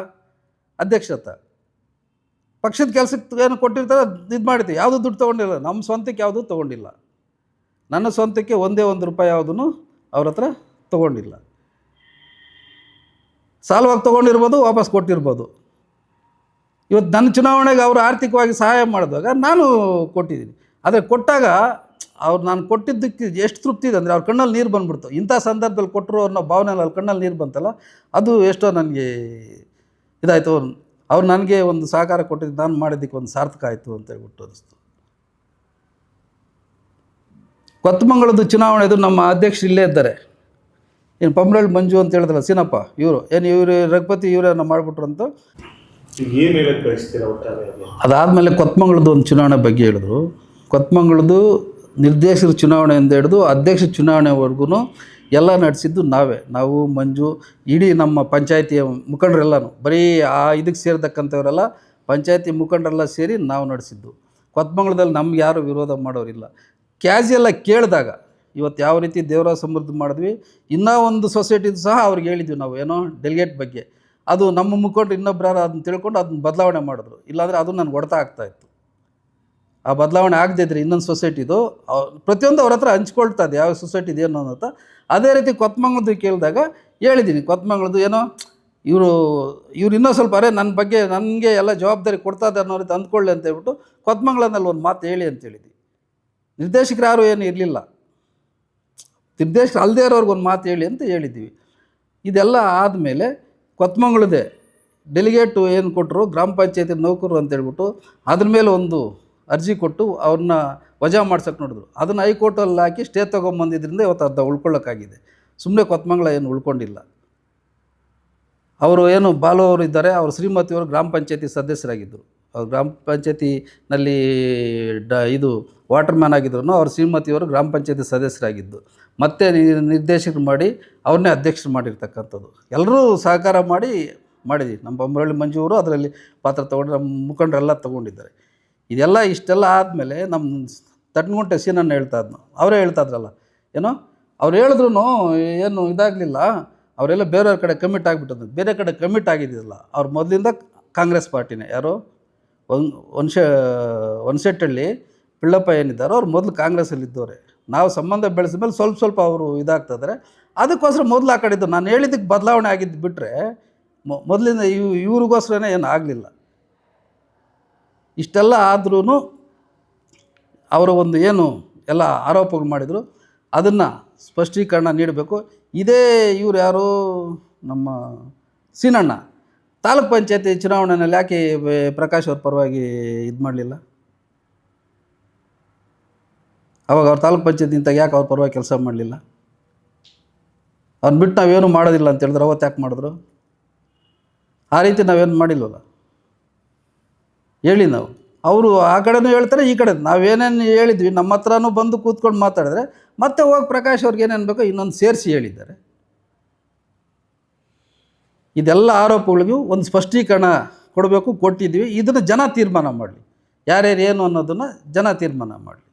ಅಧ್ಯಕ್ಷ ಹತ್ರ. ಪಕ್ಷದ ಕೆಲಸಕ್ಕೆ ಏನು ಕೊಟ್ಟಿರ್ತಾರೆ ಇದು ಮಾಡ್ತೀವಿ ಯಾವುದೂ ದುಡ್ಡು ತೊಗೊಂಡಿಲ್ಲ. ನಮ್ಮ ಸ್ವಂತಕ್ಕೆ ಯಾವುದೂ ತೊಗೊಂಡಿಲ್ಲ. ನನ್ನ ಸ್ವಂತಕ್ಕೆ ಒಂದೇ ಒಂದು ರೂಪಾಯಿ ಯಾವುದೂ ಅವ್ರ ಹತ್ರ ತೊಗೊಂಡಿಲ್ಲ. ಸಾಲವಾಗಿ ತೊಗೊಂಡಿರ್ಬೋದು, ವಾಪಸ್ ಕೊಟ್ಟಿರ್ಬೋದು. ಇವತ್ತು ನನ್ನ ಚುನಾವಣೆಗೆ ಅವರು ಆರ್ಥಿಕವಾಗಿ ಸಹಾಯ ಮಾಡಿದಾಗ ನಾನು ಕೊಟ್ಟಿದ್ದೀನಿ. ಆದರೆ ಕೊಟ್ಟಾಗ ಅವ್ರು ನಾನು ಕೊಟ್ಟಿದ್ದಕ್ಕೆ ಎಷ್ಟು ತೃಪ್ತಿ ಇದೆ ಅಂದರೆ ಅವ್ರ ಕಣ್ಣಲ್ಲಿ ನೀರು ಬಂದ್ಬಿಡ್ತು. ಇಂಥ ಸಂದರ್ಭದಲ್ಲಿ ಕೊಟ್ಟರು ಅನ್ನೋ ಭಾವನೆಯಲ್ಲಿ ಅವ್ರ ಕಣ್ಣಲ್ಲಿ ನೀರು ಬಂತಲ್ಲ, ಅದು ಎಷ್ಟೋ ನನಗೆ ಇದಾಯಿತು. ಅವ್ರು ನನಗೆ ಒಂದು ಸಹಕಾರ ಕೊಟ್ಟಿದ್ದು, ನಾನು ಮಾಡಿದ್ದಕ್ಕೆ ಒಂದು ಸಾರ್ಥಕ ಆಯಿತು ಅಂತ ಹೇಳ್ಬಿಟ್ಟು ಅನಿಸ್ತು. ಕೊತ್ತಮಂಗಳದ ಚುನಾವಣೆದು ನಮ್ಮ ಅಧ್ಯಕ್ಷರು ಇಲ್ಲೇ ಇದ್ದಾರೆ. ಏನು ಪಂಬ್ರಳ್ಳಿ ಮಂಜು ಅಂತ ಹೇಳಿದ್ರಲ್ಲ ಸೀನಪ್ಪ, ಇವರು? ಏನು ಇವರು ರಘುಪತಿ ಇವರೇನೋ ಮಾಡಿಬಿಟ್ರು ಅಂತ? ಏನು ಹೇಳಕ್ ಬಯಸ್ತೀರಾ ಒಟ್ಟಾರೆಯಾಗಿ ಅದಾದಮೇಲೆ ಕೊತ್ಮಂಗಳದ್ದು ಒಂದು ಚುನಾವಣೆ ಬಗ್ಗೆ ಹೇಳಿದ್ರು. ಕೊತ್ಮಂಗ್ಳದ್ದು ನಿರ್ದೇಶಕರ ಚುನಾವಣೆಯಿಂದ ಹಿಡಿದು ಅಧ್ಯಕ್ಷ ಚುನಾವಣೆವರೆಗೂ ಎಲ್ಲ ನಡೆಸಿದ್ದು ನಾವೇ. ನಾವು, ಮಂಜು, ಇಡೀ ನಮ್ಮ ಪಂಚಾಯತಿಯ ಮುಖಂಡರೆಲ್ಲನೂ, ಬರೀ ಆ ಇದಕ್ಕೆ ಸೇರತಕ್ಕಂಥವರೆಲ್ಲ ಪಂಚಾಯತಿ ಮುಖಂಡರೆಲ್ಲ ಸೇರಿ ನಾವು ನಡೆಸಿದ್ದು. ಕೊತ್ಮಂಗಳದಲ್ಲಿ ನಮ್ಗೆ ಯಾರು ವಿರೋಧ ಮಾಡೋರಿಲ್ಲ. ಕ್ಯಾಶುಯಲಾಗಿ ಕೇಳಿದಾಗ, ಇವತ್ತು ಯಾವ ರೀತಿ ದೇವರ ಸಮೃದ್ಧಿ ಮಾಡಿದ್ವಿ, ಇನ್ನೂ ಒಂದು ಸೊಸೈಟಿದು ಸಹ ಅವ್ರಿಗೆ ಹೇಳಿದ್ವಿ ನಾವು, ಏನೋ ಡೆಲಿಗೇಟ್ ಬಗ್ಗೆ. ಅದು ನಮ್ಮ ಮುಖಂಡ್ರು ಇನ್ನೊಬ್ಬರು ಅದನ್ನ ತಿಳ್ಕೊಂಡು ಅದನ್ನ ಬದಲಾವಣೆ ಮಾಡಿದ್ರು. ಇಲ್ಲಾಂದರೆ ಅದು ನನಗೆ ಹೊಡೆತ ಆಗ್ತಾಯಿತ್ತು ಆ ಬದಲಾವಣೆ ಆಗದೆ ಇದ್ರೆ ಇನ್ನೊಂದು ಸೊಸೈಟಿದು ಪ್ರತಿಯೊಂದು ಅವ್ರ ಹತ್ರ ಹಂಚ್ಕೊಳ್ತಾ ಇದೆ, ಯಾವ ಸೊಸೈಟಿ ಇದೆ ಅಂತ. ಅದೇ ರೀತಿ ಕೊತ್ಮಂಗ್ಳದ್ದು ಕೇಳಿದಾಗ ಹೇಳಿದ್ದೀನಿ ಕೊತ್ಮಂಗ್ಳದ್ದು ಏನೋ, ಇವರು, ಇವ್ರು ಇನ್ನೂ ಸ್ವಲ್ಪ, ಅರೆ ನನ್ನ ಬಗ್ಗೆ ನನಗೆ ಎಲ್ಲ ಜವಾಬ್ದಾರಿ ಕೊಡ್ತಾ ಅನ್ನೋ ರೀತಿ ಅಂದ್ಕೊಳ್ಳಿ ಅಂತ ಹೇಳ್ಬಿಟ್ಟು ಕೊತ್ಮಂಗ್ಳನಲ್ಲಿ ಒಂದು ಮಾತು ಹೇಳಿ ಅಂತ ಹೇಳಿದ್ವಿ ನಿರ್ದೇಶಕರು ಯಾರು ಏನು ಇರಲಿಲ್ಲ. ನಿರ್ದೇಶಕರು ಅಲ್ಲದೇ ಇರೋರ್ಗೆ ಒಂದು ಮಾತು ಹೇಳಿ ಅಂತ ಹೇಳಿದ್ದೀವಿ ಇದೆಲ್ಲ ಆದಮೇಲೆ ಕೊತ್ಮಂಗಳದೇ ಡೆಲಿಗೇಟು ಏನು ಕೊಟ್ಟರು ಗ್ರಾಮ ಪಂಚಾಯತಿ ನೌಕರು ಅಂತ ಹೇಳ್ಬಿಟ್ಟು ಅದ್ರ ಮೇಲೆ ಒಂದು ಅರ್ಜಿ ಕೊಟ್ಟು ಅವ್ರನ್ನ ವಜಾ ಮಾಡ್ಸೋಕೆ ನೋಡಿದ್ರು. ಅದನ್ನು ಹೈಕೋರ್ಟಲ್ಲಿ ಹಾಕಿ ಸ್ಟೇ ತೊಗೊಂಬಂದಿದ್ದರಿಂದ ಇವತ್ತು ಅರ್ಧ ಉಳ್ಕೊಳ್ಳೋಕ್ಕಾಗಿದೆ. ಸುಮ್ಮನೆ ಕೊತ್ಮಂಗ್ಳ ಏನು ಉಳ್ಕೊಂಡಿಲ್ಲ. ಅವರು ಏನು ಬಾಲು ಅವರು ಇದ್ದಾರೆ, ಅವರು ಶ್ರೀಮತಿಯವರು ಗ್ರಾಮ ಪಂಚಾಯತಿ ಸದಸ್ಯರಾಗಿದ್ದರು. ಗ್ರಾಮ ಪಂಚಾಯತಿನಲ್ಲಿ ಡ, ಇದು ವಾಟರ್ ಮ್ಯಾನ್ ಆಗಿದ್ರು ಅವ್ರ ಶ್ರೀಮತಿಯವರು ಗ್ರಾಮ ಪಂಚಾಯತಿ ಸದಸ್ಯರಾಗಿದ್ದು. ಮತ್ತೆ ನಿರ್ದೇಶಕರು ಮಾಡಿ ಅವ್ರನ್ನೇ ಅಧ್ಯಕ್ಷರು ಮಾಡಿರ್ತಕ್ಕಂಥದ್ದು. ಎಲ್ಲರೂ ಸಹಕಾರ ಮಾಡಿ, ಮಾಡಿದ್ವಿ. ನಮ್ಮ ಬೊಮ್ಮರಳ್ಳಿ ಮಂಜು ಅವರು ಅದರಲ್ಲಿ ಪಾತ್ರ ತೊಗೊಂಡು ನಮ್ಮ ಮುಖಂಡರೆಲ್ಲ ತೊಗೊಂಡಿದ್ದಾರೆ. ಇದೆಲ್ಲ ಇಷ್ಟೆಲ್ಲ ಆದಮೇಲೆ ನಮ್ಮ ತಟ್ಗುಂಟೆ ಸೀನನ್ನು ಹೇಳ್ತಾ ಇದ್ನು. ಅವರೇ ಹೇಳ್ತಾ ಇದ್ರಲ್ಲ, ಏನೋ ಅವ್ರು ಹೇಳಿದ್ರು ಏನು ಇದಾಗಲಿಲ್ಲ. ಅವರೆಲ್ಲ ಬೇರೆಯವ್ರ ಕಡೆ ಕಮಿಟ್ ಆಗಿಬಿಟ್ಟದ್ದು. ಬೇರೆ ಕಡೆ ಕಮಿಟ್ ಆಗಿದ್ದಿಲ್ಲ. ಅವ್ರು ಮೊದಲಿಂದ ಕಾಂಗ್ರೆಸ್ ಪಾರ್ಟಿನೇ. ಯಾರು? ಒನ್ ಒನ್ಶ ಒನ್ಸೆಟ್ಟಳ್ಳಿ ಪಿಳ್ಳಪ್ಪ ಏನಿದ್ದಾರೆ ಅವ್ರು ಮೊದಲು ಕಾಂಗ್ರೆಸ್ಸಲ್ಲಿದ್ದವ್ರೆ. ನಾವು ಸಂಬಂಧ ಬೆಳೆಸಿದ ಮೇಲೆ ಸ್ವಲ್ಪ ಸ್ವಲ್ಪ ಅವರು ಇದಾಗ್ತಿದ್ದಾರೆ ಅದಕ್ಕೋಸ್ಕರ ಮೊದಲು ಆ ಕಡೆದ್ದು ನಾನು ಹೇಳಿದ್ದಕ್ಕೆ ಬದಲಾವಣೆ ಆಗಿದ್ದು ಬಿಟ್ಟರೆ ಮೊದಲಿಂದ ಇವ್, ಇವ್ರಿಗೋಸ್ಕರನೇ ಏನು ಆಗಲಿಲ್ಲ. ಇಷ್ಟೆಲ್ಲ ಆದ್ರೂ ಅವರ ಒಂದು ಏನು ಎಲ್ಲ ಆರೋಪಗಳು ಮಾಡಿದರು. ಅದನ್ನು ಸ್ಪಷ್ಟೀಕರಣ ನೀಡಬೇಕು. ಇದೇ ಇವ್ರು ಯಾರು? ನಮ್ಮ ಸೀನಣ್ಣ. ತಾಲೂಕ್ ಪಂಚಾಯತಿ ಚುನಾವಣೆಯಲ್ಲಿ ಯಾಕೆ ಪ್ರಕಾಶ್ ಅವ್ರ ಪರವಾಗಿ ಇದು ಮಾಡಲಿಲ್ಲ? ಅವಾಗ ಅವ್ರ ತಾಲೂಕ್ ಪಂಚಾಯತಿ ನಿಂತಾಗ ಯಾಕೆ ಅವ್ರ ಪರವಾಗಿ ಕೆಲಸ ಮಾಡಲಿಲ್ಲ? ಅವ್ರನ್ನ ಬಿಟ್ಟು ನಾವೇನು ಮಾಡೋದಿಲ್ಲ ಅಂತ ಹೇಳಿದ್ರೆ, ಅವತ್ತು ಯಾಕೆ ಮಾಡಿದ್ರು? ಆ ರೀತಿ ನಾವೇನು ಮಾಡಿಲ್ವಲ್ಲ? ಹೇಳಿ ನಾವು. ಅವರು ಆ ಕಡೆನೂ ಹೇಳ್ತಾರೆ, ಈ ಕಡೆ ನಾವೇನೇನು ಹೇಳಿದ್ವಿ, ನಮ್ಮ ಹತ್ರನೂ ಬಂದು ಕೂತ್ಕೊಂಡು ಮಾತಾಡಿದ್ರೆ ಮತ್ತೆ ಹೋಗಿ ಪ್ರಕಾಶ್ ಅವ್ರಿಗೆ ಏನೇನು ಬೇಕೋ ಇನ್ನೊಂದು ಸೇರಿಸಿ ಹೇಳಿದ್ದಾರೆ. ಇದೆಲ್ಲ ಆರೋಪಗಳಿಗೂ ಒಂದು ಸ್ಪಷ್ಟೀಕರಣ ಕೊಡಬೇಕು, ಕೊಟ್ಟಿದ್ದೀವಿ. ಇದನ್ನು ಜನ ತೀರ್ಮಾನ ಮಾಡಲಿ. ಯಾರ್ಯಾರು ಏನು ಅನ್ನೋದನ್ನು ಜನ ತೀರ್ಮಾನ ಮಾಡಲಿ.